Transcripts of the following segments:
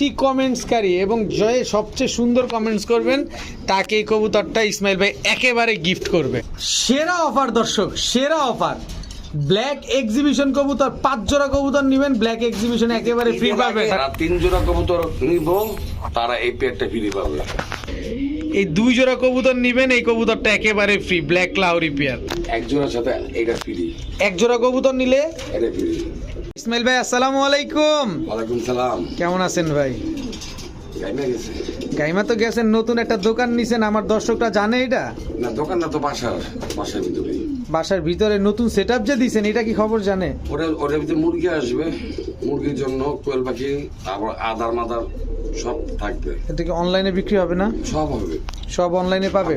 বেশি কমেন্টসকারী এবং জয়ে সবচেয়ে সুন্দর কমেন্টস করবেন তাকে এই কবুতরটা ইসমাইল ভাই একেবারে গিফট করবে। সেরা অফার দর্শক সেরা অফার ব্ল্যাক এক্সিবিশন কবুতর পাঁচ জোড়া কবুতর নেবেন ব্ল্যাক এক্সিবিশন একেবারে ফ্রি পাবে যারা তিন জোড়া কবুতর নিব তারা এই পেয়ারটা ফ্রি পাবে। এই দুই জোড়া কবুতর নেবেন এই কবুতরটা একেবারে ফ্রি ব্ল্যাক লাউরি পেয়ার এক জোড়ার সাথে এটা ফ্রি। এক জোড়া কবুতর নিলে? এটা ফ্রি। ইসমাইল ভাই আসসালামু আলাইকুম। ওয়ালাইকুম সালাম। কেমন আছেন ভাই? গাইমা তো গেছেন নতুন একটা দোকান নিছেন আমার দর্শকটা জানে এটা? না দোকান না তো বাসার বাসার ভিতরে। বাসার ভিতরে নতুন সেটআপ যে দিছেন এটা কি খবর জানে? ওটা ওটার ভিতরে মুরগি আসবে মুরগির জন্য কোয়েল পাখি আবার আদার মাদার সব থাকবে। এটা কি অনলাইনে বিক্রি হবে না? সব হবে। সব অনলাইনে পাবে?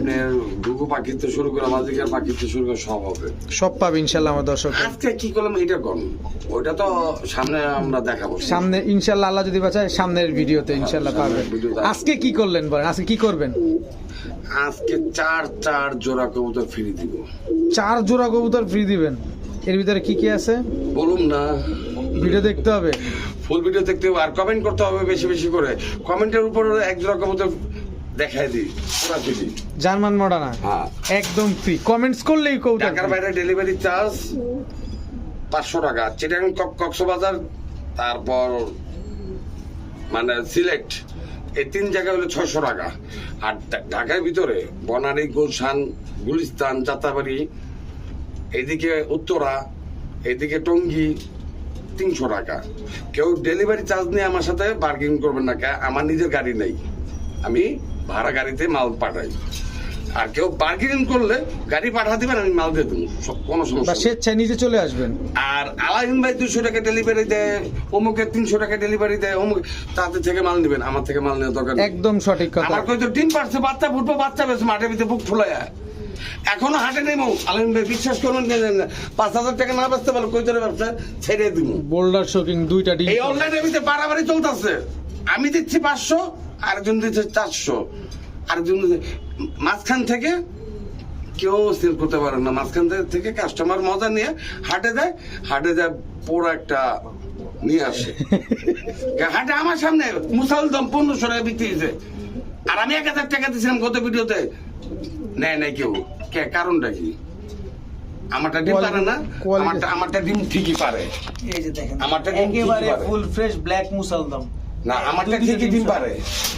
ঘুঘু পাখির থেকে শুরু করে বাজিকার পাখির থেকে শুরু করে সব হবে। সব পাবে ইনশাল্লাহ আমার দর্শক। আজকে কি করলাম এটা করুন। ওইটা তো সামনে আমরা দেখাবো। সামনে ইনশাল্লাহ আল্লাহ যদি বাঁচায় সামনের ভিডিওতে ইনশাল্লাহ ভিডিওতে। আজকে কি করলেন বলেন? আজকে কি করবেন? আজকে চার চার জোড়া কবুতর ফ্রি দিব। চার জোড়া কবুতর ফ্রি দিবেন। এর ভিতরে কি কি আছে? বলুন না। ভিডিও দেখতে হবে। ফুল ভিডিও দেখতে হবে আর কমেন্ট করতে হবে বেশি বেশি করে। কমেন্টের উপর এক কবুতর দেখাই দিই। পুরা জার্মান মডানা হ্যাঁ। একদম ফ্রি কমেন্টস করলেই কবুতর ঢাকার বাইরে ডেলিভারি চার্জ পাঁচশো টাকা। চিটাং কক্সবাজার তারপর মানে সিলেক্ট এই তিন জায়গা হলো ছয়শো টাকা। আর ঢাকার ভিতরে বনানী গুলশান গুলিস্তান যাত্রাবাড়ি এদিকে উত্তরা এদিকে টঙ্গী তিনশো টাকা। কেউ ডেলিভারি চার্জ নিয়ে আমার সাথে বার্গেন করবেন না আমার নিজের গাড়ি নেই। আমি ভাড়া গাড়িতে মাল পাঠাই। আর কেউ বার্গেনিং করলে গাড়ি পাঠা দিবেন আমি মাল দিয়ে দেবো। সব- কোনো সমস্যা স্বেচ্ছায় নিজে চলে আসবেন। আর আলাহিন ভাই দুশো টাকা ডেলিভারি দেয় অমুকের তিনশো টাকা ডেলিভারি দেয় অমুক তাদের থেকে মাল নেবেন আমার থেকে মাল নেওয়ার দরকার একদম সঠিক কথা। আমার কই ডিম পারছে বাচ্চা ফুটবো বাচ্চা বেশ মাঠের ভিতরে বুক ফুলায়। এখনও হাটে নেই মৌ আলাইন ভাই বিশ্বাস করুন। পাঁচ হাজার টাকা না বাঁচতে পারো কই তোর ব্যবসা? ছেড়ে দিব বোল্ডার শোকিং দুইটা ডিম এই অনলাইনের ভিতরে বাড়াবাড়ি চলতেছে। আমি দিচ্ছি পাঁচশো আরেকজন দিচ্ছে চারশো। আরেকজন মাঝখান থেকে কেউ সেল করতে পারে না। মাঝখান থেকে- কাস্টমার মজা নিয়ে হাটে যায়। হাটে যায় পুরো একটা নিয়ে আসে। হাটে আমার সামনে মুসালদম পনেরোশো টাকা বিক্রি হয়েছে। আর আমি এক হাজার টাকা দিয়েছিলাম গত ভিডিওতে। নেয় নাই কেউ। কে? কারণটা কি? আমারটা ডিম পারে না? আমারটা আমারটা ডিম ঠিকই পারে। এই যে দেখেন আমারটা ডিম একেবারে ফুল ফ্রেশ ব্ল্যাক মুসালদম না আমারটা ঠিকই ডিম পারে।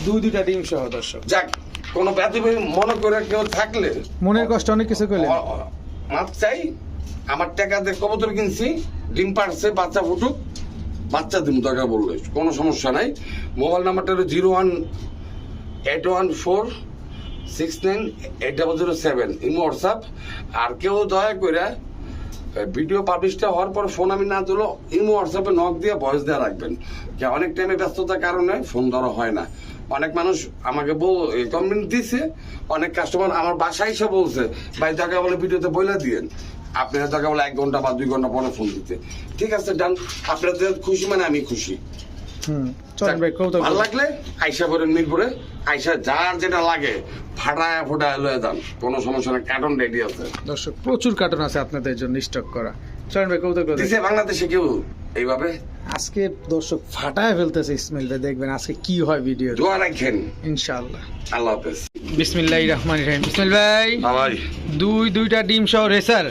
দুই দুইটা ডিম সহ দর্শক। যাক কোন ব্যাধি মনে করে কেউ থাকলে মনের কষ্ট অনেক কিছু করলে মাপ চাই। আমার টাকা দিয়ে কবুতর কিনছি ডিম পারছে বাচ্চা ফুটুক। বাচ্চা দিম দরকার বললে কোনো সমস্যা নাই। মোবাইল নাম্বারটা হলো zero one eight one four six nine eight double zero seven imo WhatsApp. আর কেউ দয়া করে ভিডিও পাবলিশটা হওয়ার পর ফোন আমি না দিলো ইমো হোয়াটসঅ্যাপে নক দিয়ে ভয়েস দেওয়া রাখবেন। যে অনেক টাইমে ব্যস্ততার কারণে ফোন ধরা হয় না। অনেক মানুষ আমাকে বল কমপ্লেন দিছে, অনেক কাস্টমার আমার বাসায় এসে বলছে, ভাই, দরকার বলে ভিডিওতে বলে দিয়েন। আপনারা দরকার বলে এক ঘণ্টা বা দুই ঘণ্টা পরে ফোন দিতে। ঠিক আছে ডান আপনাদের খুশি মানে আমি খুশি। ভালো লাগলে আইসা করেন মিরপুরে। আইসা যার যেটা লাগে ফাটায় ফোটায় লয়ে যান। কোনো সমস্যা নেই কার্টন রেডি আছে। দর্শক প্রচুর কার্টুন আছে আপনাদের জন্য স্টক করা। চলেন ভাই কৌতুক দিছে বাংলাদেশে কেউ এইভাবে? আজকে দর্শক ফাটায় ফেলতেছে ইসমাইল ভাই দেখবেন আজকে কি হয় ভিডিও দোয়া রাখেন। ইনশাআল্লাহ। আল্লাহ হাফেজ। বিসমিল্লাহির রহমানির রহিম। ইসমাইল ভাই হ্যাঁ ভাই। দুই দুইটা ডিম সহ রেসার।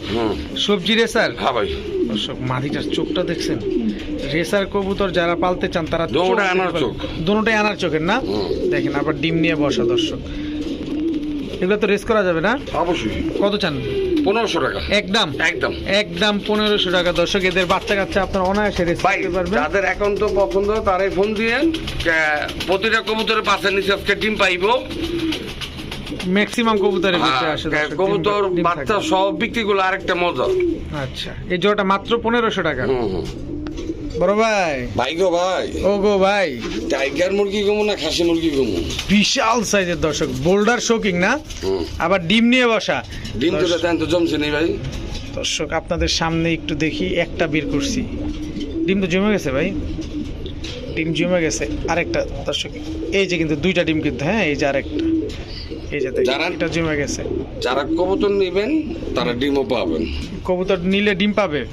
সবজি রেসার? হ্যাঁ ভাই। দর্শক মাদিটার চোখটা দেখছেন? রেসার কবুতর যারা পালতে চান তারা দোনোটাই আনার চোখ। দুটোটাই আনার চোখের না? দেখেন আবার ডিম নিয়ে বসা দর্শক। এগুলো তো রেস করা যাবে না? অবশ্যই। কত চান? পনেরোশো টাকা। একদম। একদম। একদম পনেরোশো টাকা। দর্শক এদের বাচ্চা কাচ্চা আপনার অনায়াসে রেস ভাই করতে পারবেন। যাদের একাউন্ট পছন্দ তারাই ফোন দিয়েন প্রতিটা কবুতরের পাশে নিচে আজকে ডিম পাইব। ম্যাক্সিমাম কবুতরের ভিতরে হ্যাঁ, আসে কবুতর বাচ্চা সব আরেকটা মজা। আচ্ছা এই জোড়াটা মাত্র পনেরোশো টাকা। হুম হুম। বড় ভাই। ভাই গো ভাই। ও গো ভাই। টাইগার মুরগি গমু না খাসি মুরগি গমু বিশাল সাইজের দর্শক বোল্ডার শোকিং না? আবার ডিম নিয়ে বসা। ডিম তো দেন তো জমছে নেই ভাই। দর্শক আপনাদের সামনে একটু দেখি একটা বের করছি। ডিম তো জমে গেছে ভাই। ডিম জমে গেছে আরেকটা। দর্শক এই যে কিন্তু দুইটা ডিম কিন্তু হ্যাঁ এই যে আরেকটা। এই যে যারা- এটা জমে গেছে। যারা কবুতর নেবেন তারা ডিমও পাবেন। কবুতর নিলে ডিম পাবে?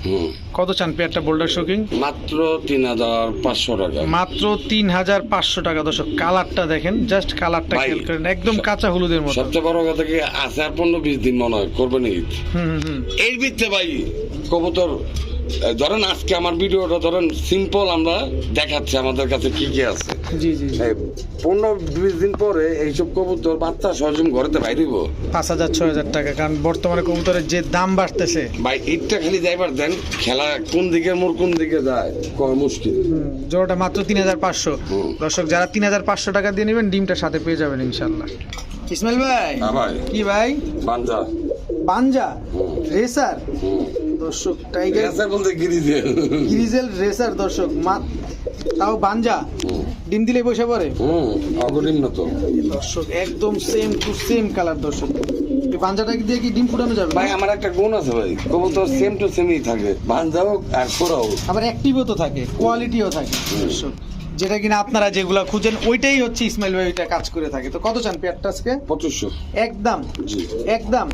কত চান পেয়ারটা বোল্ডার শোকিং মাত্র তিন হাজার পাঁচশো টাকা। মাত্র তিন হাজার পাঁচশো টাকা। দর্শক কালারটা দেখেন জাস্ট কালারটা খেয়াল করেন একদম কাঁচা হলুদের মতো। সবচেয়ে বড় কথা কি আছে আর পনেরো বিশ দিন মনে হয় করবেন ঈদ। হুম হুম, হুম। এর ভিত্তে ভাই কবুতর ধরেন আজকে আমার ভিডিওটা ধরেন সিম্পল আমরা দেখাচ্ছি আমাদের কাছে কি কি আছে। জি জি। পনেরো বিশ দিন পরে এইসব কবুতর বাচ্চা সহজম ঘরেতে বাইরিব পাঁচ হাজার ছয় হাজার টাকা কারণ বর্তমানে কবুতরের যে দাম বাড়তেছে। ভাই ঈদটা খালি যাইবার দেন খেলা কোন দিকে মোর কোন দিকে যায় কয় মুশকিল। জোড়াটা মাত্র তিন হাজার পাঁচশো। দর্শক যারা তিন হাজার পাঁচশো টাকা দিয়ে নেবেন ডিমটা সাথে পেয়ে যাবেন ইনশাল্লাহ ইসমাইল ভাই হ্যাঁ ভাই। কি ভাই? বাঞ্জা। পাঞ্জা হুম, রেসার। দর্শক টাইগার গ্যাসে বলতে গিরি দিয়ে গ্রিজেল রেসার দর্শক মা তাও বাঞ্জা। ডিম দিলে বসে পড়ে। হুম অগরিম না তো। দর্শক একদম সেম টু সেম কালার দর্শক। বাঞ্জাটা দিয়ে কি ডিম ফুটানো যাবে? ভাই আমার একটা গুণ আছে ভাই। কবুতর সেম টু সেমই থাকে। বাঞ্জা হোক আর খোরা হোক। আবার অ্যাক্টিভও তো থাকে কোয়ালিটিও থাকে দর্শক। যেটা কিনা আপনারা যেগুলা খুঁজেন ওইটাই হচ্ছে ইসমাইল ভাই ওইটা কাজ করে থাকে। তো কত চান পেয়ারটা আজকে? পঁচিশশো। একদম? একদম।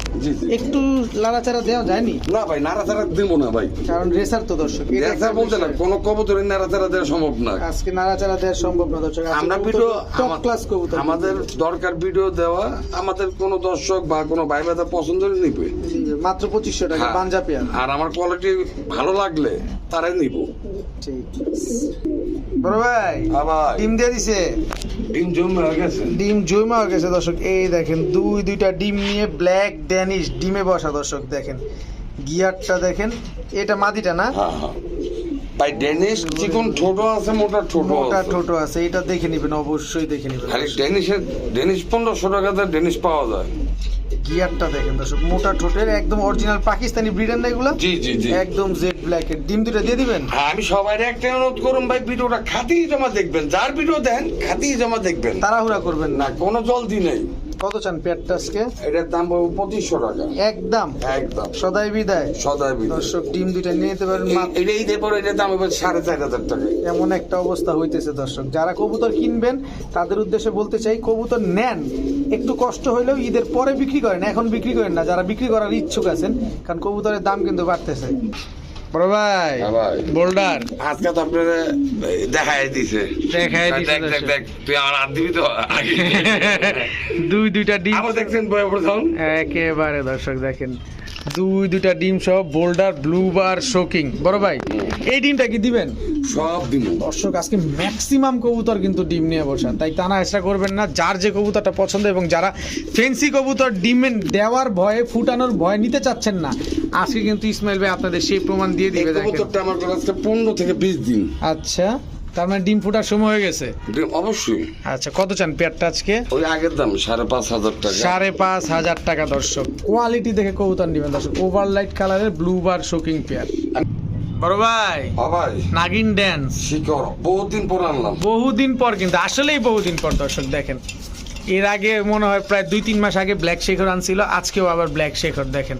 একটু লাড়াচাড়া দেওয়া যায়নি? না ভাই নাড়াচাড়া দিব না ভাই। কারণ রেসার তো দর্শক একটা বলতে না। কোনো কবুতরের নাড়াচাড়া দেওয়া সম্ভব না। আজকে নাড়াচাড়া দেওয়া সম্ভব না দর্শক। আমরা ভিডিও টপ ক্লাস কবুতর। আমাদের দরকার ভিডিও দেওয়া আমাদের কোনো দর্শক বা কোনো ভাই বাদা পছন্দ নিবে। মাত্র পঁচিশশো টাকা হ্যাঁ। পাঞ্জা পেয়ার আর আমার কোয়ালিটি ভালো লাগলে তারাই নিব। ঠিক। বড় ভাই ডিম দিয়ে দিছে। ডিম জমে হয়ে গেছে। ডিম জমা হয়ে গেছে দর্শক। এই দেখেন দুই দুইটা ডিম নিয়ে ব্ল্যাক ড্যানিশ ডিমে বসা দর্শক দেখেন। গিয়ারটা দেখেন এটা মাদিটা না? হ্যাঁ হ্যাঁ। ভাই ডেনিশ চিকন ছোট আছে মোটা ছোট মোটা আছে। আছে এটা দেখে নিবেন অবশ্যই দেখে নিবেন। খালি ডেনিশের ডেনিশ পনেরোশো টাকাতে ডেনিশ পাওয়া যায়। গিয়ারটা দেখেন দর্শক মোটা ঠোঁটের একদম অরিজিনাল পাকিস্তানি ব্রিডের না এগুলো? জি জি জি। একদম জেড ব্ল্যাকের ডিম দুটো দিয়ে দিবেন? হ্যাঁ, আমি সবাই একটা অনুরোধ করুন ভাই ভিডিওটা খাতিয়ে জমা দেখবেন। যার ভিডিও দেন খাতিয়ে জমা দেখবেন। তাড়াহুড়া করবেন না। না কোনো জলদি নেই। কত চান পেয়ারটা আজকে? এটার দাম পঁচিশশো টাকা। একদম। একদম। সদাই বিদায়। সদাই বিদায়। দর্শক ডিম দুইটা নিয়ে নিতে পারেন এই- মাত্র এটা ঈদের পরে এটার দাম এবার সাড়ে চার হাজার টাকা। এমন একটা অবস্থা হইতেছে দর্শক। যারা কবুতর কিনবেন তাদের উদ্দেশ্যে বলতে চাই কবুতর নেন। একটু কষ্ট হইলেও ঈদের পরে বিক্রি করেন এখন বিক্রি করেন না। যারা বিক্রি করার ইচ্ছুক আছেন কারণ কবুতরের দাম কিন্তু বাড়তেছে। বড় ভাই হ্যাঁ বোল্ডার। আজকে তো আপনারা দেখাই দিছে। দেখাই দিছে দেখ দেখ দেখ তুই দিবি তো? দুই দুইটা আবার দেখছেন বয়ে একেবারে দর্শক দেখেন। দুই দুইটা ডিম সহ বোল্ডার ব্লুবার শোকিং বড় ভাই এই ডিমটা কি দিবেন? সব দিন দর্শক আজকে ম্যাক্সিমাম কবুতর কিন্তু ডিম নিয়ে বসা তাই টানা চেষ্টা করবেন না যার যে কবুতরটা পছন্দ এবং যারা ফেন্সি কবুতর ডিম দেওয়ার ভয়ে ফুটানোর ভয় নিতে চাচ্ছেন না আজকে কিন্তু ইসমাইল ভাই আপনাদের সেই প্রমাণ দিয়ে দিবে কবুতরটা আমার কাছে আজকে পনেরো থেকে বিশ দিন। আচ্ছা। তার মানে ডিম ফুটার সময় হয়ে গেছে? ডিম অবশ্যই। আচ্ছা কত চান পেয়ারটা আজকে? ওই আগের দাম সাড়ে পাঁচ হাজার টাকা। সাড়ে পাঁচ হাজার টাকা দর্শক। কোয়ালিটি দেখে কবুতর নেবেন দর্শক। ওভার লাইট কালারের ব্লু বার শোকিং পেয়ার বড় ভাই বাবাই নাগিন ড্যান্স শিকড় বহুদিন পর আনলাম। বহুদিন পর কিন্তু আসলেই বহুদিন পর দর্শক দেখেন। এর আগে মনে হয় প্রায় দুই তিন মাস আগে ব্ল্যাক শেখর আনছিল আজকেও আবার ব্ল্যাক শেখর দেখেন।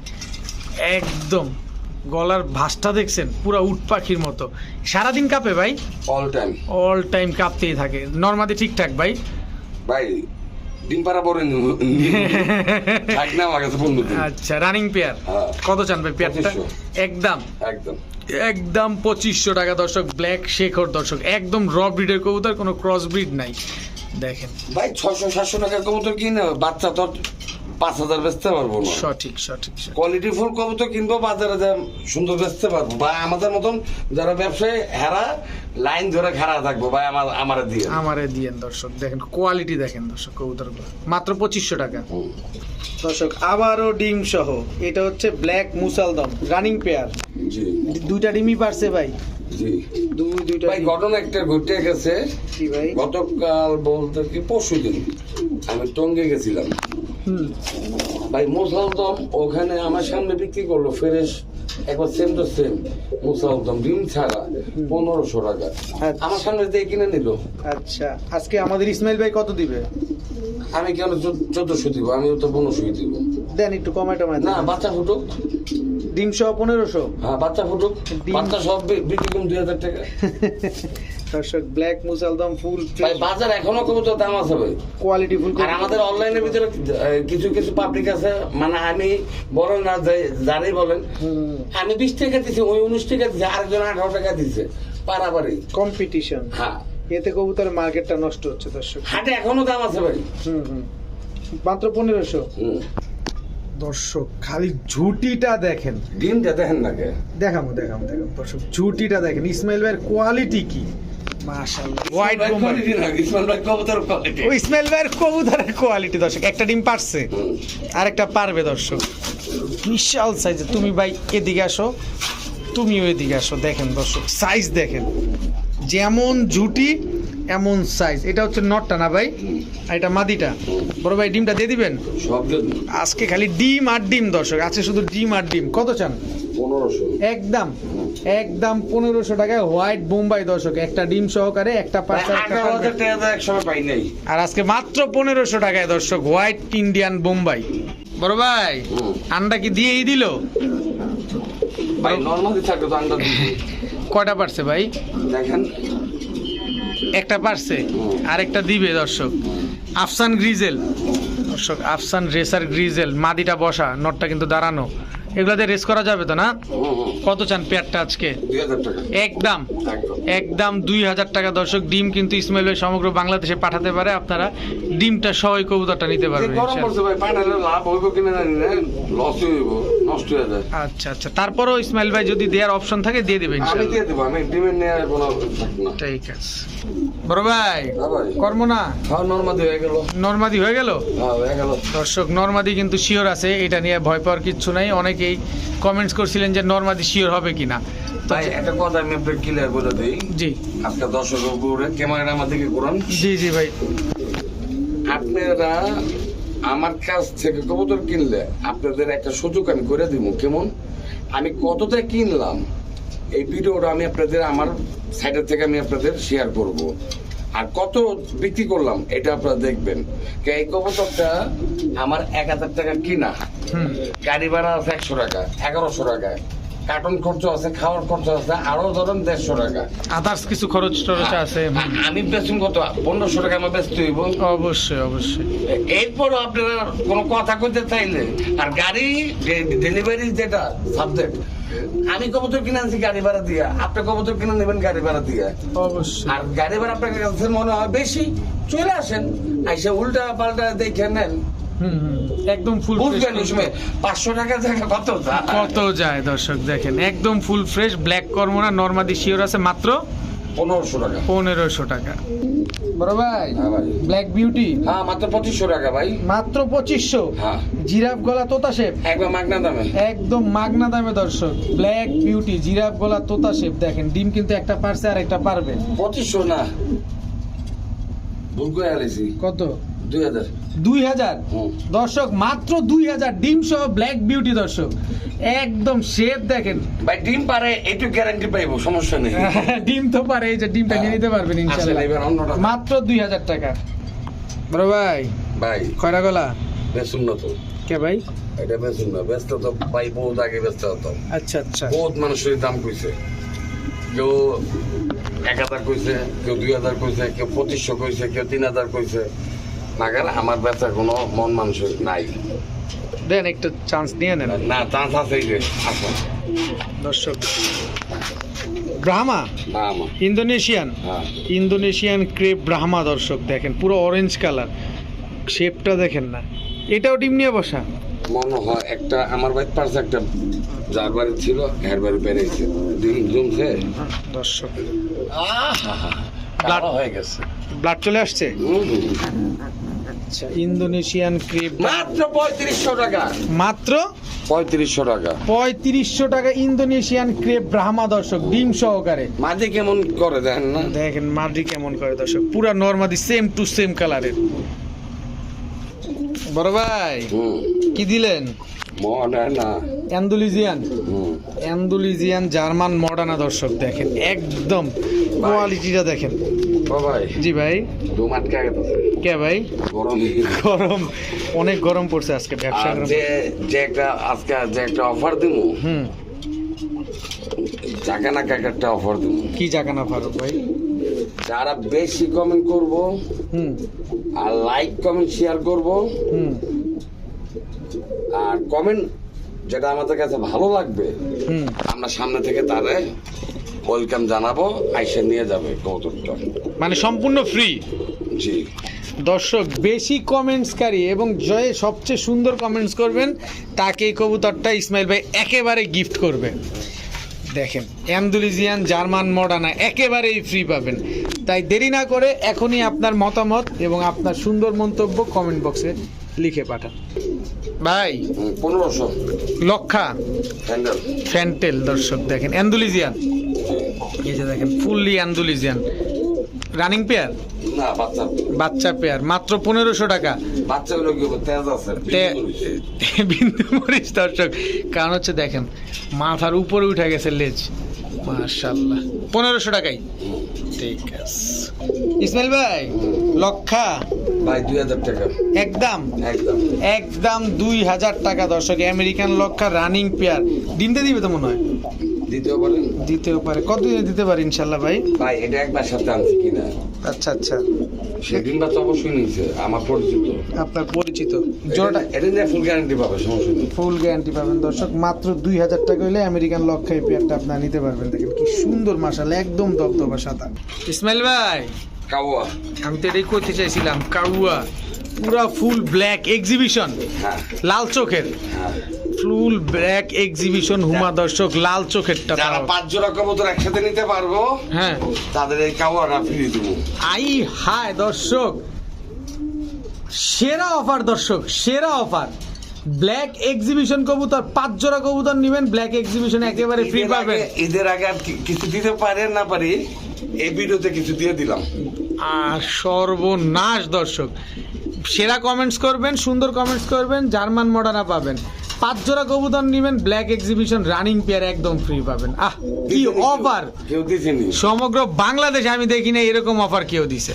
একদম। গলার ভাসটা দেখছেন? পুরো উট পাখির মতো। সারাদিন কাঁপে ভাই? অল টাইম অল টাইম কাঁপতেই থাকে। নর্মালি ঠিকঠাক ভাই? ভাই পাড়া পরে থাক না আমার কাছে দিন। আচ্ছা রানিং পেয়ার হ্যাঁ। কত চান ভাই পেয়ারটা একদম। একদম। একদম পঁচিশশো টাকা দর্শক। ব্ল্যাক শেখর দর্শক। একদম র ব্রিডের কবুতর কোনো ক্রস ব্রিড নাই। দেখেন। ভাই ছশো সাতশো টাকার কবুতর কিনে বাচ্চা তো পাঁচ হাজার বেচতে পারব না। সঠিক সঠিক। কোয়ালিটি ফুল কবুতর কিনবো বাজারে যা সুন্দর বেচতে পারব। বা আমাদের মতন যারা ব্যবসায়ী হেরা লাইন ধরে খাড়া থাকব। ভাই আমার আমার দিয়ে আমারে দিয়েন দর্শক। দেখেন কোয়ালিটি দেখেন দর্শক কবুতরগুলো। মাত্র পঁচিশশো টাকা। দর্শক আবারও ডিম সহ। এটা হচ্ছে ব্ল্যাক মুসালদম রানিং পেয়ার দুইটা ডিমই পারছে ভাই। দুই দুইটা ভাই ঘটনা একটা ঘটে গেছে। কি ভাই? গতকাল বলতে কি পরশু দিন আমি টঙ্গে গেছিলাম। ভাই মুসালদম ওখানে আমার সামনে বিক্রি করল ফ্রেশ একবার সেম টু সেম মুসালদম ডিম ছাড়া পনেরোশো টাকা। আচ্ছা। আমার সামনে দিয়ে কিনে নিল। আচ্ছা আজকে আমাদের ইসমাইল ভাই কত দিবে? আমি কেন চোদ্দশো দিব? আমি তো পনেরোশো দিব। দেন একটু কমাই টমাই না বাচ্চা ফুটুক। ডিম সহ পনেরোশো? হ্যাঁ বাচ্চা ফুটুক। বাচ্চা সব বিক্রি করুন দুই হাজার টাকা। দর্শক ব্ল্যাক মুসালদম ফুল ভাই বাজার এখনও কবুতর দাম আছে ভাই। কোয়ালিটি ফুল আর আমাদের অনলাইনের ভিতরে কিছু কিছু পাবলিক আছে। মানে আমি বড় না যাই- যারাই বলেন। আমি বিশ টাকা দিছি ওই উনিশ টাকা দিছে আরেকজন আঠারো টাকা দিছে। পারাপারি। কম্পিটিশন হ্যাঁ। এতে কবুতরের মার্কেটটা নষ্ট হচ্ছে দর্শক। হাটে এখনও দাম আছে ভাই। হুম হুম। মাত্র পনেরোশো। দর্শক খালি ঝুটিটা দেখেন। ডিমটা দেখেন না কে? দেখামো দেখামো দেখামো। দর্শক ঝুটিটা দেখেন। ইসমাইল ভাইয়ের কোয়ালিটি কি? কোয়ালিটি দর্শক। একটা ডিম পারছে হুম। আরেকটা পারবে দর্শক। বিশাল সাইজে তুমি ভাই এদিকে আসো তুমিও এদিকে আসো দেখেন দর্শক সাইজ দেখেন। যেমন ঝুটি এমন সাইজ এটা হচ্ছে নটটা না ভাই? আর এটা মাদিটা। বড় ভাই ডিমটা দিয়ে দিবেন? সব আজকে খালি ডিম আর ডিম দর্শক। আছে শুধু ডিম আর ডিম। কত চান? একদম একদম পনেরোশো টাকায় হোয়াইট বোম্বাই দর্শক একটা ডিম সহকারে একটা একটা আর আজকে মাত্র পনেরোশো টাকায় দর্শক হোয়াইট ইন্ডিয়ান বোম্বাই। বড় ভাই। আন্ডা কি দিয়েই দিল? ভাই নর্মালি থাকে তো আন্ডা কয়টা পারছে ভাই? দেখেন। একটা পারছে আরেকটা দিবে দর্শক। আফসান গ্রিজেল। দর্শক আফসান রেসার গ্রিজেল মাদিটা বসা নটটা কিন্তু দাঁড়ানো। এগুলাতে রেস করা যাবে তো না। কত চান পেয়ারটা আজকে? একদম। একদম। দুই হাজার টাকা। দর্শক ডিম কিন্তু ইসমাইল ভাই সমগ্র বাংলাদেশে পাঠাতে পারে। আপনারা ডিমটা সবাই কবুতরটা নিতে পারবেন লাভ হইব কিনা লস হইব। নষ্ট হয়ে যায়। আচ্ছা আচ্ছা। তারপরেও ইসমাইল ভাই যদি দেওয়ার অপশন থাকে দিয়ে দেবে আমি দিয়ে দেবো আমি ডিমের নেওয়ার কোনো ঠিক আছে। বড় ভাই হ্যাঁ কর্ম না? খাওয়া নর্মাল হয়ে গেল। নর্মাদি হয়ে গেল? হ্যাঁ হয়ে দর্শক নর্মাদি কিন্তু শিওর আছে এটা নিয়ে ভয় পাওয়ার কিচ্ছু নাই। অনেকেই কমেন্টস করছিলেন যে নর্মাদি শিওর হবে কিনা। ভাই একটা কথা আমি আপনাকে ক্লিয়ার করে দিই। জি। আজকে দর্শকের উপরে ক্যামেরা আমার দিকে ঘুরান। জি জি ভাই। আপনারা আমার কাছ থেকে কবুতর কিনলে আপনাদের একটা সুযোগ আমি করে দিব কেমন? আমি কতটা কিনলাম? এই ভিডিওটা আমি আপনাদের আমার সাইডের থেকে আমি আপনাদের শেয়ার করব। আর কত বিক্রি করলাম এটা আপনারা দেখবেন। এই কবুতরটা আমার এক হাজার টাকা কিনা। গাড়ি ভাড়া আছে একশো টাকা এগারোশো টাকা কার্টন খরচ আছে খাওয়ার খরচ আছে আরও ধরেন দেড়শো টাকা। আদার্স কিছু খরচ টরচ আছে আমি বেচুন কত? পনেরোশো টাকা আমার ব্যস্ত হইব। অবশ্যই অবশ্যই। এরপরও আপনারা কোনো কথা কইতে চাইলে আর গাড়ি ডেলিভারি যেটা সাবজেক্ট আমি কবুতর কিনে আনছি গাড়ি ভাড়া দিয়া আপনি কবুতর কিনে নেবেন গাড়ি ভাড়া দিয়া। অবশ্যই। আর গাড়ি ভাড়া আপনার কাছে মনে হয় বেশি চলে আসেন আইসা উল্টা পাল্টা দেখে নেন। একদম ফুল বুঝবেন সময় পাঁচশো টাকা জায়গা কত কত যায় দর্শক দেখেন একদম ফুল ফ্রেশ ব্ল্যাক কর্মনা নর্মাদি শিওর আছে মাত্র পনেরোশো টাকা। পনেরোশো টাকা। বড় ভাই হ্যাঁ ব্ল্যাক বিউটি হ্যাঁ মাত্র পঁচিশশো টাকা ভাই। মাত্র পঁচিশশো। হ্যাঁ। জিরাফ গলা তোতা শেপ একবার মাগনা দামে। একদম মাগনা দামে দর্শক। ব্ল্যাক বিউটি জিরাফ গলা তোতা শেপ দেখেন ডিম কিন্তু একটা পারছে আর একটা পারবে। পঁচিশশো না। ভুল করে কত? দুই হাজার। দর্শক মাত্র দুই হাজার ডিম সহ ব্ল্যাক বিউটি দর্শক। একদম শেপ দেখেন। ভাই ডিম পারে একটু গ্যারান্টি পাইবো সমস্যা নেই। ডিম তো পারে এই যে ডিমটা নিয়ে নিতে পারবেন অন্যটা। মাত্র দুই হাজার টাকা। বড় ভাই ভাই। খয়রা গলা? বেসুন না তো। কে ভাই? এটা বেসুন না ব্যস্ত তো ভাই বহুত আগে ব্যস্ত হতো। আচ্ছা আচ্ছা। বহুত মানুষের দাম কইছে। কেউ এক হাজার কইছে কেউ দুই হাজার কইছে কেউ পঁচিশশো কইছে কেউ তিন হাজার কইছে। মাগার আমার বেচার কোনো মন মানুষের নাই। দেন একটা চান্স নিয়ে নেন। না চান্স আছে যে আসুন। দর্শক ব্রাহ্মা? না ইন্দোনেশিয়ান? হ্যাঁ। ইন্দোনেশিয়ান ক্রেপ ব্রাহ্মা দর্শক দেখেন পুরো অরেঞ্জ কালার শেপটা দেখেন না। এটাও ডিম নিয়ে বসা? মনে হয় একটা আমার বাড়ির পাশে একটা যার বাড়ি ছিল এর বাড়ি বেরিয়েছে। ডিম জমছে? দর্শক। কালো হয়ে গেছে। ব্লাড চলে আসছে? আচ্ছা ইন্দোনেশিয়ান ক্রেপ মাত্র পঁয়ত্রিশশো টাকা। মাত্র? পঁয়ত্রিশশো টাকা। পঁয়ত্রিশশো টাকা ইন্দোনেশিয়ান ক্রেপ ব্রাহ্মা দর্শক ডিম সহকারে। মাঝে কেমন করে দেখেন না? দেখেন মাটি কেমন করে দর্শক। পুরা নর্মাদি সেম টু সেম কালারের বড় ভাই কি দিলেন? মনে অ্যান্ডুলিজিয়ান। অ্যান্ডুলিজিয়ান জার্মান মডার্না দর্শক দেখেন একদম কোয়ালিটিটা দেখেন। ভাই। জি ভাই। দু মাটকে কে ভাই? গরম। গরম। অনেক গরম পড়ছে আজকে ব্যবসা যে যে একটা আজকে যে একটা অফার দিব হুম। চাকা না একটা অফার দিব কি জাগানা ফারুক ভাই? যারা বেশি কমেন্ট করব হুম। আর লাইক কমেন্ট শেয়ার করব হুম। আর কমেন্ট যেটা আমাদের কাছে ভালো লাগবে আমরা সামনে থেকে তারে ওয়েলকাম জানাব আইসা নিয়ে যাবে কৌতুকটা। মানে সম্পূর্ণ ফ্রি জি। দর্শক বেশি কমেন্টসকারী এবং জয়ে সবচেয়ে সুন্দর কমেন্টস করবেন তাকে এই কবুতরটা ইসমাইল ভাই একেবারে গিফট করবে। দেখেন অ্যান্ডুলিজিয়ান জার্মান মডার্না একেবারেই ফ্রি পাবেন। তাই দেরি না করে এখনই আপনার মতামত এবং আপনার সুন্দর মন্তব্য কমেন্ট বক্সে লিখে পাঠান। ভাই পনেরোশো লক্ষা। ফ্যান্টেল দর্শক দেখেন অ্যান্ডুলিজিয়ান এই যে দেখেন ফুললি অ্যান্ডুলিজিয়ান রানিং পেয়ার বাচ্চা। বাচ্চা পেয়ার মাত্র পনেরোশো টাকা। বিন্দু মরিচ দর্শক। কারণ হচ্ছে দেখেন মাথার উপরে উঠে গেছে লেজ। মার্শাল্লাহ পনেরোশো টাকাই ঠিক আছে। ইসমাইল ভাই লক্ষা। ভাই দুই হাজার টাকা। একদম। একদম। একদম দুই হাজার টাকা দর্শক। আমেরিকান লক্ষা রানিং পেয়ার। ডিমতে দিবে তো মনে হয়? দ্বিতীয় বলেন দিতেও পারে। কতদিনে দিতে পারে ইনশাল্লাহ ভাই? ভাই এটা একবার সাথে আনছি কিনা। আচ্ছা আচ্ছা। সেদিন বাচ্চা অবশ্যই নিয়েছে আমার পরিচিত। আপনার পরিচিত। জোড়াটা এটা- নিয়ে ফুল গ্যারান্টি পাবে সমস্যা নেই। ফুল গ্যারান্টি পাবেন দর্শক মাত্র দুই হাজার টাকা হলে আমেরিকান লক্ষাই পেয়ারটা আপনার নিতে পারবেন। দেখেন কি সুন্দর মাসাল একদম দবদবা সাদা। ইসমাইল ভাই কাওয়া আমি তো এটাই করতে চাইছিলাম কাউয়া। পুরা ফুল ব্ল্যাক এক্সিবিশন হ্যাঁ। লাল চোখের। হ্যাঁ। ফুল ব্ল্যাক এক্সিবিশন হুমা দর্শক লাল চোখেরটা যারা। পাঁচ জোড়া কবুতর একসাথে নিতে পারব হ্যাঁ। তাদের এই কাওয়াটা ফ্রি দেবো। আই হায় দর্শক সেরা অফার দর্শক সেরা অফার। ব্ল্যাক এক্সিবিশন কবুতর পাঁচ জোড়া কবুতর নেবেন ব্ল্যাক এক্সিবিশন একেবারে ফ্রি পাবেন। ঈদের আগে আর কিছু দিতে পারে না পারি এই ভিডিওতে কিছু দিয়ে দিলাম। আর সর্বনাশ দর্শক। সেরা কমেন্টস করবেন সুন্দর কমেন্টস করবেন জার্মান মডার্না পাবেন। পাঁচ জোড়া কবুতর নেবেন ব্ল্যাক এক্সিবিশন রানিং পেয়ার একদম ফ্রি পাবেন। আহ কি? অফার সমগ্র বাংলাদেশে আমি দেখি না এরকম অফার কেউ দিছে।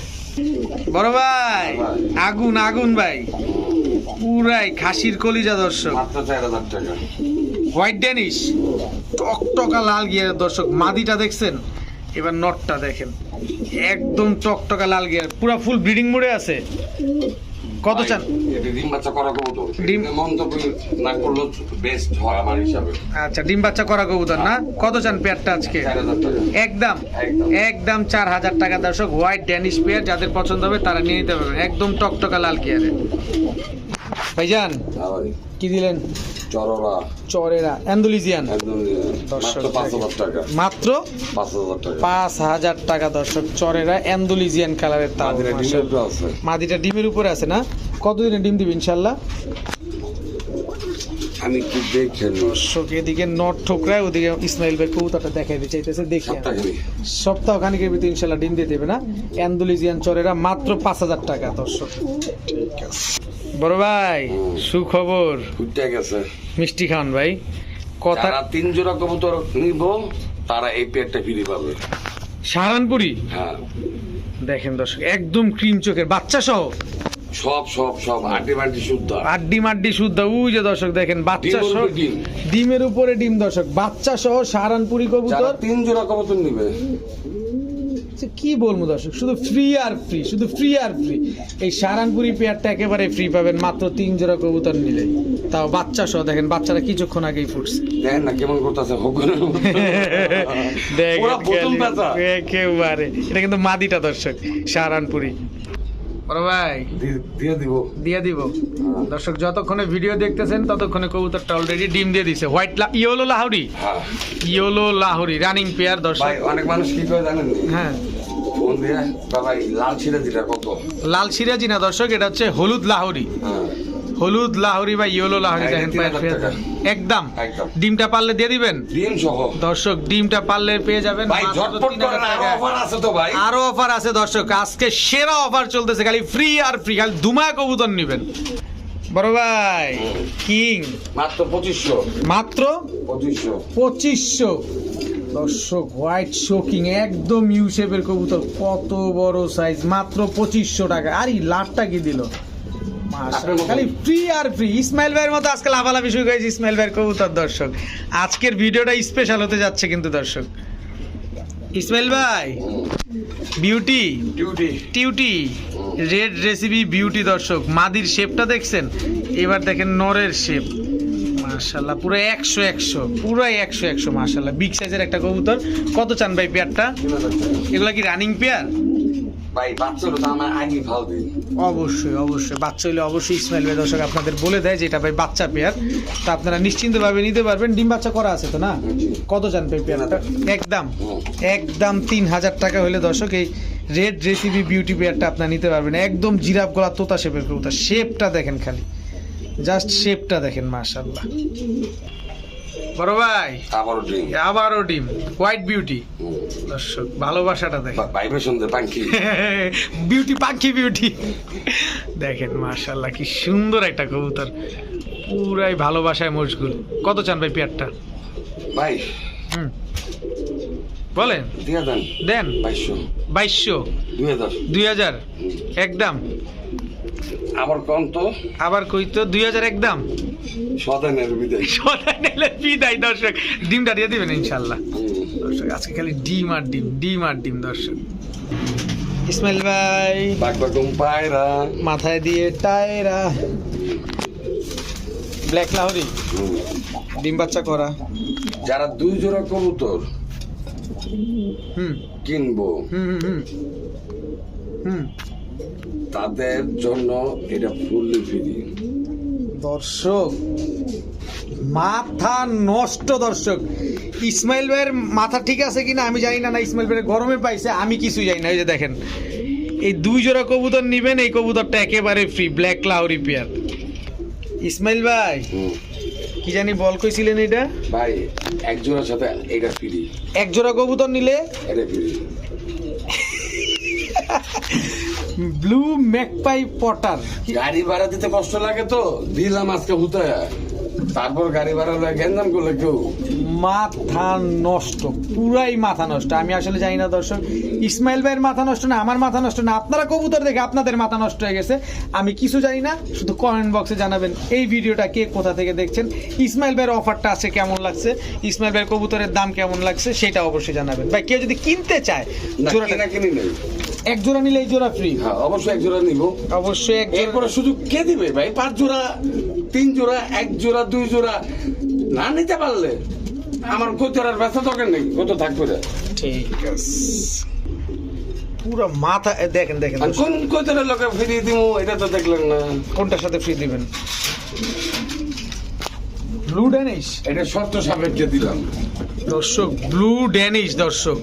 বড় ভাই আগুন আগুন ভাই। পুরাই খাসির কলিজা দর্শক। হোয়াইট ড্যানিশ টকটকা লাল গিয়ার দর্শক মাদিটা দেখছেন? এবার নটটা দেখেন। একদম টকটকা লাল গিয়ার পুরা ফুল ব্রিডিং মোড়ে আছে। কত চান? ডিম বাচ্চা করা কবুতর। ডিম- মন্তব্য না করল বেস্ট হয় আমার হিসাবে। আচ্ছা ডিম বাচ্চা করা কবুতর না? কত চান পেয়ারটা আজকে? একদম। একদম। চার হাজার টাকা দর্শক হোয়াইট ড্যানিশ পেয়ার যাদের পছন্দ হবে তারা নিয়ে নিতে পারবেন। একদম টকটকা লাল কেয়ারে। ভাইজান কি দিলেন? চররা। চরেরা। অ্যান্ডুলিজিয়ান। মাত্র পাঁচ হাজার টাকা। মাত্র পাঁচ হাজার টাকা। পাঁচ হাজার টাকা দর্শক। চরেরা অ্যান্ডুলিজিয়ান কালারের মাদিটা ডিমের উপরে আছে। না? কতদিনে ডিম দিবে ইনশাল্লাহ আমি কি দেখে দর্শক এদিকে নট ঠোকরায় ওদিকে ইসমাইল ভাই কবুতরটা দেখাই দিতে চাইতেছে দেখি সপ্তাহ খানিকের ভিতরে ইনশাল্লাহ ডিম দিয়ে দেবে না। অ্যান্ডুলিজিয়ান চরেরা মাত্র পাঁচ হাজার টাকা দর্শক। বড় ভাই সুখবর। গেছে। মিষ্টি খান ভাই। কথা তিন জোড়া কবুতর নিব তারা এই পেয়ারটা ফিরে পাবে। সাহারানপুরি? হ্যাঁ। দেখেন দর্শক একদম ক্রিম চোখের বাচ্চা সহ সব সব সব আড্ডি বাড্ডি শুদ্ধ। আড্ডি মাড্ডি শুদ্ধ। উই যে দর্শক দেখেন বাচ্চা সহ ডিমের উপরে ডিম দর্শক। বাচ্চা সহ সাহারানপুরি যারা কবুতর তিন জোড়া কবুতর নিবে। কি বলব দর্শক? শুধু ফ্রি আর ফ্রি শুধু ফ্রি আর ফ্রি এই সারানপুরি পেয়ারটা একেবারে ফ্রি পাবেন মাত্র তিন জোড়া কবুতর নিলে। তাও বাচ্চা সহ দেখেন বাচ্চারা কিছুক্ষণ আগেই ফুটছে। দেখেন না কেমন করতেছে দেখেন। একেবারে। এটা কিন্তু মাদিটা দর্শক সাহারানপুরি বড় ভাই। দিয়ে দিব। দিয়ে দিব। দর্শক যতক্ষণে ভিডিও দেখতেছেন ততক্ষণে কবুতরটা অলরেডি ডিম দিয়ে দিছে। White yellow Lahori yellow Lahori running pair দর্শক। অনেক মানুষ কি করে জানেন? হ্যাঁ। লাল সিরাজি না দর্শক এটা হচ্ছে হলুদ লাহোরি হ্যাঁ। হলুদ লাহরি বা ইয়েলো লাহোরি দেখেন। একদম। ডিমটা পারলে দিয়ে দিবেন? ডিম সহ। দর্শক ডিমটা পারলে পেয়ে যাবেন। ভাই ঝটপট করেন আরও অফার আছে তো ভাই। আরও অফার আছে দর্শক। আজকে সেরা অফার চলতেছে খালি ফ্রি আর ফ্রি খালি দুমা কবুতর নিবেন। বড় ভাই কিং। মাত্র পঁচিশশো। মাত্র পঁচিশশো। পঁচিশশো। দর্শক হোয়াইট শোকিং একদম ইউ শেপের কবুতর। কত বড় সাইজ মাত্র পঁচিশশো টাকা। আরে লাটটা কি দিল। খালি ফ্রি আর ফ্রি ইসমাইল ভাইয়ের মতো আজকে লাফালাফি শুরু করেছে ইসমাইল ভাইয়ের কবুতর দর্শক। আজকের ভিডিওটা স্পেশাল হতে যাচ্ছে কিন্তু দর্শক। ইসমাইল ভাই বিউটি টিউটি রেড রেসিপি বিউটি দর্শক। মাদির শেপটা দেখছেন? এবার দেখেন নরের শেপ মাশাল্লাহ পুরো একশো একশো পুরাই একশো একশো মাশাল্লাহ বিগ সাইজের একটা কবুতর। কত চান ভাই পেয়ারটা? এগুলা কি রানিং পেয়ার অবশ্যই অবশ্যই। বাচ্চা হলে অবশ্যই ইসমাইল ভাই দর্শক আপনাদের বলে দেয় যে এটা ভাই বাচ্চা পেয়ার। তা আপনারা নিশ্চিন্তভাবে নিতে পারবেন। ডিম বাচ্চা করা আছে তো না? কত ভাই পেয়ারটা একদম একদম তিন হাজার টাকা হলে দর্শক এই রেড রেসিপি বিউটি পেয়ারটা আপনার নিতে পারবেন। একদম জিরাফ গলা তোতা শেপের কবুতর। শেপটা দেখেন খালি। জাস্ট শেপটা দেখেন মাশাল্লাহ বড় ভাই আবারও ডিম। আবারও ডিম। হোয়াইট বিউটি দর্শক ভালোবাসাটা দেখেন। ভাইব্রেশন দে পাঙ্কি বিউটি পাখি বিউটি দেখেন মার্শাল্লাহ কি সুন্দর একটা কবুতর। পুরাই ভালোবাসায় মশগুল। কত চান ভাই পেয়ারটা? ভাই হুম। বলেন। দেন। দেন। বাইশশো। বাইশশো। দুই হাজার। দুই হাজার। একদম। আবার কম তো। আবার কই তো? দুই হাজার একদম সদানের বিদায়। সদাই নিলে বিদায় দর্শক। ডিমটা দিয়ে দিবেন ইনশাল্লাহ দর্শক আজকে খালি ডিম আর ডিম ডিম আর ডিম দর্শক। ইসমাইল ভাই। বাঘ বাঘম পায়রা। মাথায় দিয়ে টায়রা। ব্ল্যাক লাহরি। ডিম বাচ্চা করা। যারা দুই জোড়া কবুতর হুম। কিনবো। হুম হুম হুম। হুম। তাদের জন্য এটা ফুললি ফ্রি। দর্শক মাথা নষ্ট দর্শক। ইসমাইল ভাইয়ের মাথা ঠিক আছে কিনা আমি জানি না না ইসমাইল ভাইয়ের গরমে পাইছে আমি কিছু জানি না ওই যে দেখেন। এই দুই জোড়া কবুতর নিবেন এই কবুতরটা একেবারে free black Lahori pair Ismail ভাই কি জানি বল কইছিলেন এটা? ভাই এক জোড়ার সাথে এটা ফ্রি। এক জোড়া কবুতর নিলে? এটা ফ্রি। ব্লু ম্যাকপাই পটার গাড়ি ভাড়া দিতে কষ্ট লাগে তো দিলাম আজকে হুতায়। তারপর গাড়ি ভাড়া লয়ে গেঞ্জাম করলে কেউ মাথা নষ্ট পুরাই মাথা নষ্ট। আমি আসলে জানি না দর্শক ইসমাইল ভাইয়ের মাথা নষ্ট না আমার মাথা নষ্ট না আপনারা কবুতর দেখে আপনাদের মাথা নষ্ট হয়ে গেছে। আমি কিছু জানি না শুধু কমেন্ট বক্সে জানাবেন এই ভিডিওটা কে কোথা থেকে দেখছেন। ইসমাইল ভাইয়ের অফারটা আছে কেমন লাগছে ইসমাইল ভাইয়ের কবুতরের দাম কেমন লাগছে সেটা অবশ্যই জানাবেন। ভাই কেউ যদি কিনতে চায় জোড়াটা কিনা নেই। এক জোড়া নিলে এই জোড়া ফ্রি হ্যাঁ অবশ্যই এক জোড়া নিব। অবশ্যই এক জোড়া শুধু কে দিবে ভাই? পাঁচ জোড়া তিন জোড়া এক জোড়া দুই জোড়া না নিতে পারলে আমার কই আর ব্যথা দরকার নেই? কত থাকবে রে ঠিক আছে পুরো মাথা দেখেন দেখেন কোন কই লোকে ফিরিয়ে দিব এটা তো দেখলেন না। কোনটার সাথে ফ্রি দিবেন? Blue Danish? এটা শর্ত সাপেক্ষে দিলাম। দর্শক ব্লু ড্যানিশ দর্শক।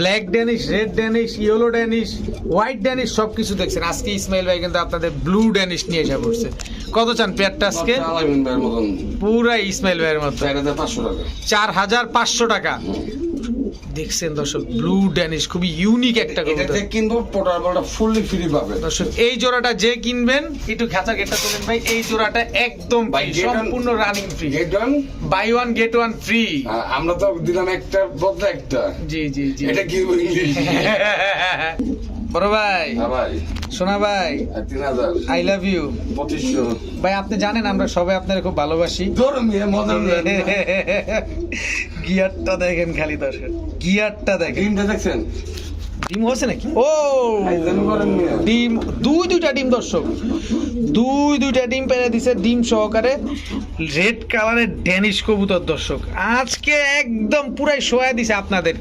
Black Danish red Danish yellow Danish white Danish সব কিছু দেখছেন। আজকে ইসমাইল ভাই কিন্তু আপনাদের ব্লু ড্যানিশ নিয়ে এসে পড়ছে। কত চান পেয়ারটা আজকে? পুরা ইসমাইল ভাইয়ের মতো। চার হাজার পাঁচশো টাকা চার হাজার পাঁচশো টাকা দেখছেন দর্শক ব্লু ড্যানিশ খুবই ইউনিক একটা এটা কবুতর যে কিনবো পোটার বলটা ফুললি ফ্রি পাবে। দর্শক এই জোড়াটা যে কিনবেন একটু খেঁচা গেটটা তোলেন ভাই এই জোড়াটা একদম সম্পূর্ণ running free get done buy one get one free আমরা তো দিলাম একটা বদলে একটা। জি জি জি। এটা কি ইংলিশ বড় ভাই। ভাই। সোনা ভাই। আই লাভ ইউ ভাই আপনি জানেন আমরা সবাই আপনার খুব ভালোবাসি। গিয়ারটা দেখেন খালি দর্শক। গিয়ারটা দেখেন। ক্রিমটা দেখছেন? ডিম হচ্ছে নাকি? ও। ডিম দুই দুইটা ডিম দর্শক। দুই দুইটা ডিম পেরে দিছে ডিম সহকারে। রেড কালারের ড্যানিশ কবুতর দর্শক। আজকে একদম পুরাই সোয়া দিছে আপনাদের।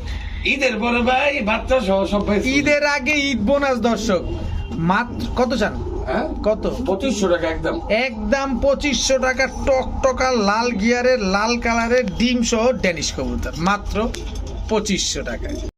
ঈদের পরে ভাই বাচ্চা সহ সব ঈদের আগে ঈদ বোনাস দর্শক। মাত্র কত চান? হ্যাঁ? কত? পঁচিশশো টাকা একদম। একদম পঁচিশশো টাকা টক টকা লাল গিয়ারের লাল কালারের ডিম সহ ড্যানিশ কবুতর। মাত্র পঁচিশশো টাকায়।